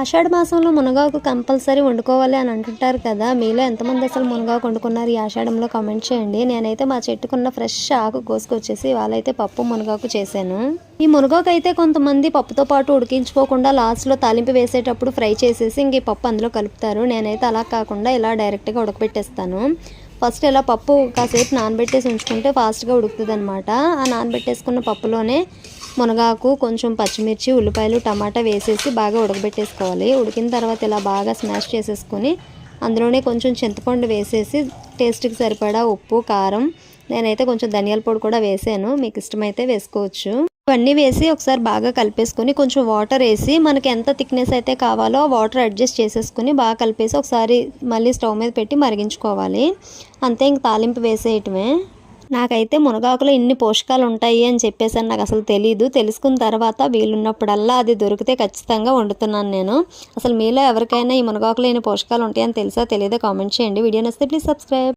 ఆషాఢ మాసంలో మునగాకు కంపల్సరీ వండుకోవాలి అని అంటుంటారు కదా. మీలో ఎంతమంది అసలు మునగాకు వండుకున్నారు? ఈ ఆషాఢంలో కామెంట్ చేయండి. నేనైతే మా చెట్టుకున్న ఫ్రెష్ ఆకు కోసుకొచ్చేసి వాళ్ళైతే పప్పు మునగాకు చేశాను. ఈ మునగాకు అయితే కొంతమంది పప్పుతో పాటు ఉడికించుకోకుండా లాస్ట్లో తాలింపు వేసేటప్పుడు ఫ్రై చేసేసి ఇంక ఈ పప్పు అందులో కలుపుతారు. నేనైతే అలా కాకుండా ఇలా డైరెక్ట్గా ఉడకబెట్టేస్తాను. ఫస్ట్ ఇలా పప్పు కాసేపు నానబెట్టేసి ఉంచుకుంటే ఫాస్ట్గా ఉడుకుతుంది అనమాట ఆ నానబెట్టేసుకున్న పప్పులోనే మునగాకు కొంచెం పచ్చిమిర్చి ఉల్లిపాయలు టమాటా వేసేసి బాగా ఉడకబెట్టేసుకోవాలి. ఉడికిన తర్వాత ఇలా బాగా స్మాష్ చేసేసుకొని అందులోనే కొంచెం చింతపండు వేసేసి టేస్ట్కి సరిపడా ఉప్పు కారం నేనైతే కొంచెం ధనియాల పొడి కూడా వేసాను. మీకు ఇష్టమైతే వేసుకోవచ్చు. ఇవన్నీ వేసి ఒకసారి బాగా కలిపేసుకొని కొంచెం వాటర్ వేసి మనకి ఎంత థిక్నెస్ అయితే కావాలో వాటర్ అడ్జస్ట్ చేసేసుకొని బాగా కలిపేసి ఒకసారి మళ్ళీ స్టవ్ మీద పెట్టి మరిగించుకోవాలి. అంతే ఇంక తాలింపు వేసేయటమే. నాకైతే మునగాకులో ఇన్ని పోషకాలు ఉంటాయి అని చెప్పేసి నాకు అసలు తెలియదు తెలుసుకున్న తర్వాత వీలున్నప్పుడల్లా అది దొరికితే ఖచ్చితంగా వండుతున్నాను నేను. అసలు మీలో ఎవరికైనా ఈ మునగాకులో ఎన్ని పోషకాలు ఉంటాయని తెలుసా తెలియదో కామెంట్ చేయండి. వీడియో నచ్చితే ప్లీజ్ సబ్స్క్రైబ్.